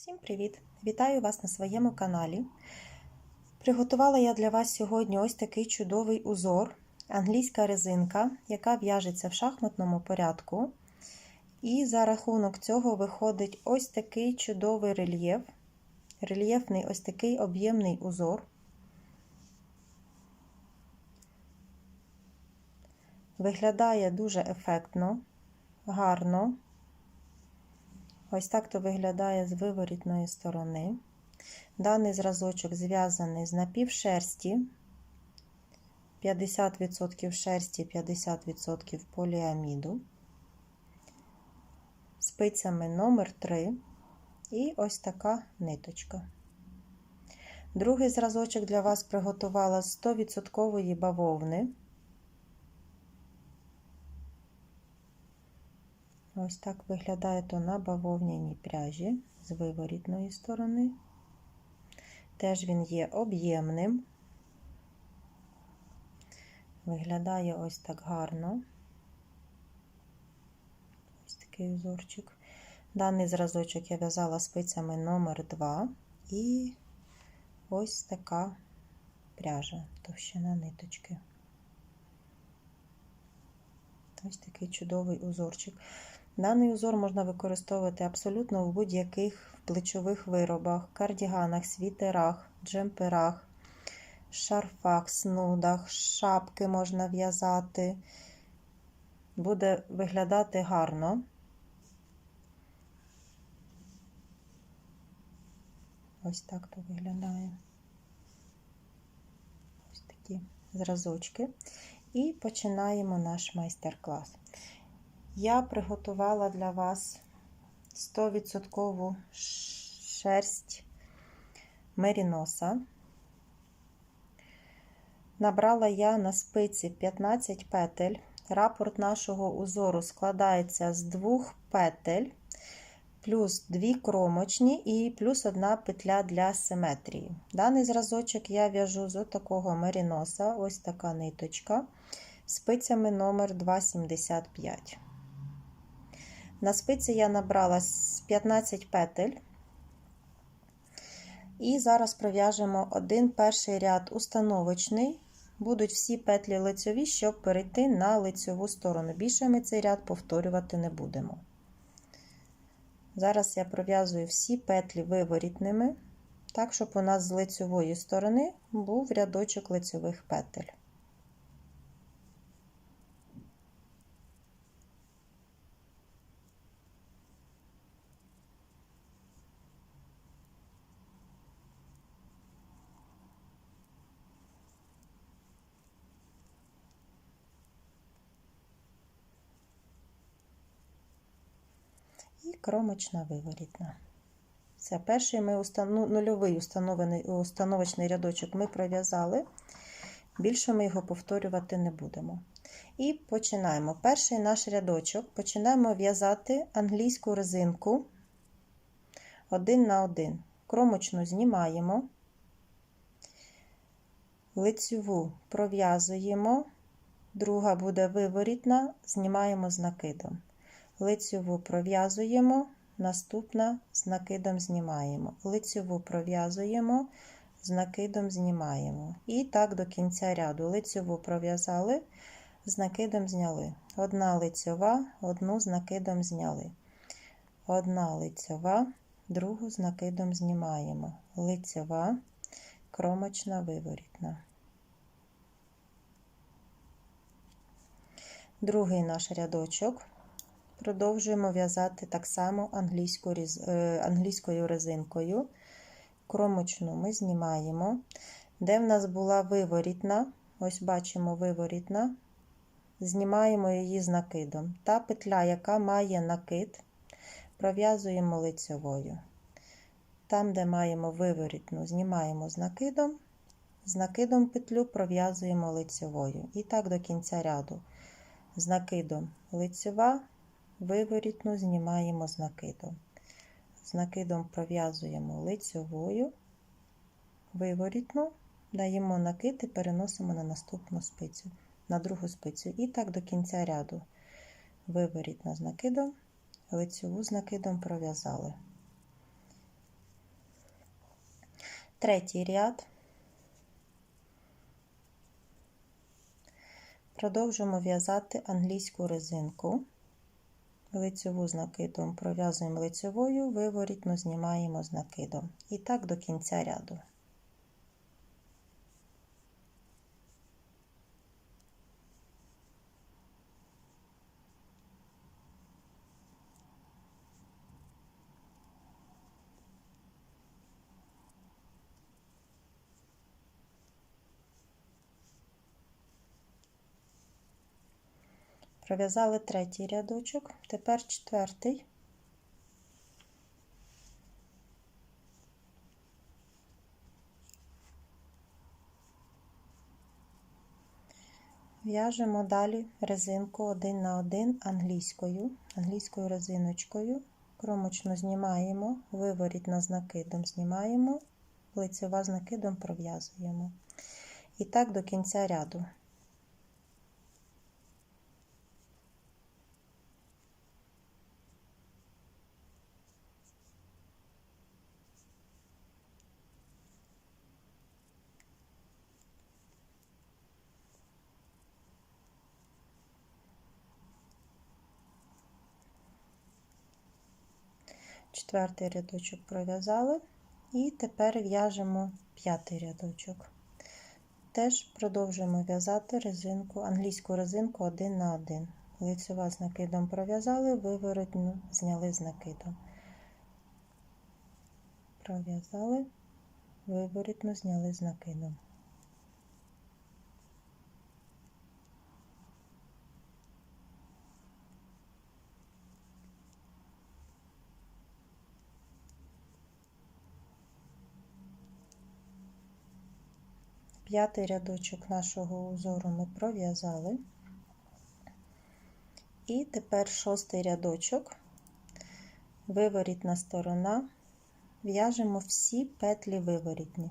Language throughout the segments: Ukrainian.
Всім привіт! Вітаю вас на своєму каналі. Приготувала я для вас сьогодні ось такий чудовий узор, англійська резинка, яка в'яжеться в шахматному порядку. І за рахунок цього виходить ось такий чудовий рельєф, рельєфний ось такий об'ємний узор. Виглядає дуже ефектно, гарно. Ось так то виглядає з виворітної сторони. Даний зразочок зв'язаний з напівшерсті, 50% шерсті, 50% поліаміду, спицями номер 3 і ось така ниточка. Другий зразочок для вас приготувала з 100% бавовни. Ось так виглядає то на бавовняній пряжі з виворітної сторони. Теж він є об'ємним. Виглядає ось так гарно. Ось такий узорчик. Даний зразочок я в'язала спицями номер 2 і ось така пряжа, товщина ниточки. Ось такий чудовий узорчик. Даний узор можна використовувати абсолютно в будь-яких плечових виробах, кардіганах, світерах, джемперах, шарфах, снудах, шапки можна в'язати. Буде виглядати гарно. Ось так то виглядає. Ось такі зразочки. І починаємо наш майстер-клас. Я приготувала для вас 100% шерсть меріноса. Набрала я на спиці 15 петель. Рапорт нашого узору складається з двох петель, плюс дві кромочні і плюс одна петля для симетрії. Даний зразочок я в'яжу з такого меріноса, ось така ниточка, спицями номер 275. На спиці я набрала 15 петель. І зараз пров'яжемо один перший ряд установочний. Будуть всі петлі лицьові, щоб перейти на лицьову сторону. Більше ми цей ряд повторювати не будемо. Зараз я пров'язую всі петлі виворітними, так, щоб у нас з лицьової сторони був рядочок лицьових петель. і кромочна виворітна. Це перший ми установ... нульовий установлений установочний рядочок ми пров'язали. Більше ми його повторювати не будемо. І починаємо. Перший наш рядочок починаємо в'язати англійську резинку один на один. Кромочну знімаємо, лицьову пров'язуємо, друга буде виворітна, знімаємо з накидом лицьову пров'язуємо, наступна з накидом знімаємо. Лицьову пров'язуємо, з накидом знімаємо. І так до кінця ряду. Лицьову пров'язали, з накидом зняли. Одна лицьова, одну з накидом зняли. Одна лицьова, другу з накидом знімаємо. Лицьова, кромочна виворітна. Другий наш рядочок. Продовжуємо в'язати так само англійську, англійською резинкою. Кромочну ми знімаємо. Де в нас була виворітна, ось бачимо виворітна, знімаємо її з накидом. Та петля, яка має накид, пров'язуємо лицьовою. Там, де маємо виворітну, знімаємо з накидом, з накидом петлю пров'язуємо лицьовою. І так до кінця ряду. З накидом лицьова виворітну знімаємо з накидом. З накидом пров'язуємо лицьовою, виворітну, даємо накид і переносимо на наступну спицю, на другу спицю. І так до кінця ряду. Виворітна з накидом, лицьову з накидом пров'язали. Третій ряд. Продовжуємо в'язати англійську резинку. Лицьову з накидом пров'язуємо лицьовою, виворітну знімаємо з накидом. І так до кінця ряду. Пров'язали третій рядочок, тепер четвертий. В'яжемо далі резинку один на один англійською, англійською резиночкою. Кромочну знімаємо, виворітна з накидом знімаємо, лицева з накидом пров'язуємо. І так до кінця ряду. Четвертий рядочок пров'язали, і тепер в'яжемо п'ятий рядочок. Теж продовжуємо в'язати резинку, англійську резинку один на один. Лицева з накидом пров'язали, виворотню зняли з накидом. Пров'язали, виворотну зняли з накидом. П'ятий рядочок нашого узору ми пров'язали. І тепер шостий рядочок, виворітна сторона, в'яжемо всі петлі виворітні.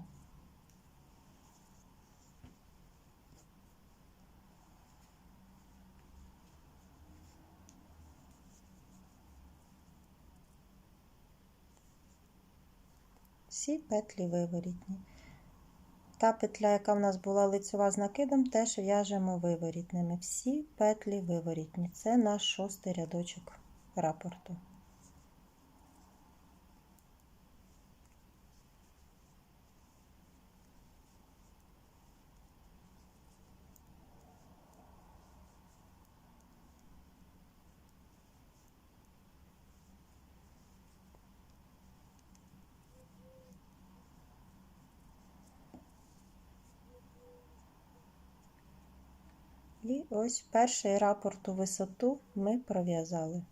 Всі петлі виворітні. Та петля, яка в нас була лицева з накидом, теж в'яжемо виворітними. Всі петлі виворітні. Це наш шостий рядочок рапорту. І ось перший рапорт у висоту ми пров'язали.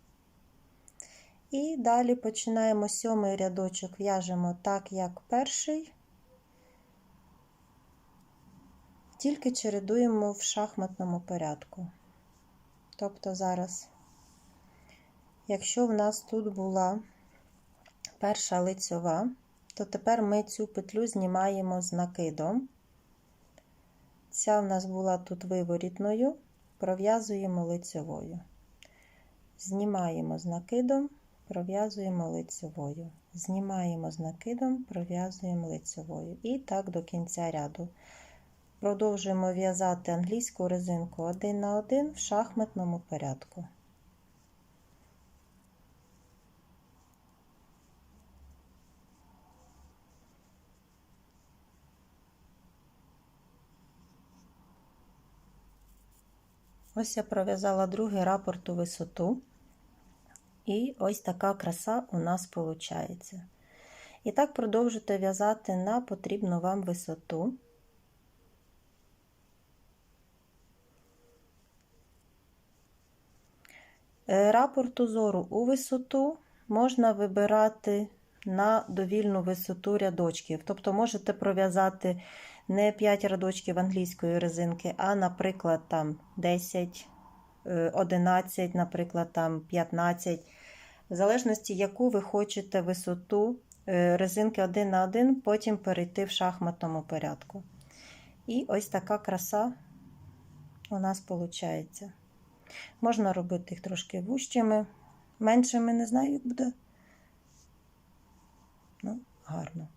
І далі починаємо сьомий рядочок, в'яжемо так, як перший, тільки чередуємо в шахматному порядку. Тобто зараз, якщо в нас тут була перша лицьова, то тепер ми цю петлю знімаємо з накидом. Ця в нас була тут виворітною, пров'язуємо лицевою. Знімаємо з накидом, пров'язуємо лицевою. Знімаємо з накидом, пров'язуємо лицевою. І так до кінця ряду. Продовжуємо в'язати англійську резинку один на один в шахматному порядку. Ось я пров'язала другий рапорт у висоту. І ось така краса у нас виходить. І так продовжуйте в'язати на потрібну вам висоту. Е, рапорт узору у висоту можна вибирати на довільну висоту рядочків. Тобто можете пров'язати не 5 рядочків англійської резинки, а, наприклад, там 10, 11, е, наприклад, там 15, в залежності, яку ви хочете висоту е, резинки 1 на 1, потім перейти в шахматному порядку. І ось така краса у нас виходить. Можна робити їх трошки вущими, меншими, не знаю, як буде. Ну, гарно.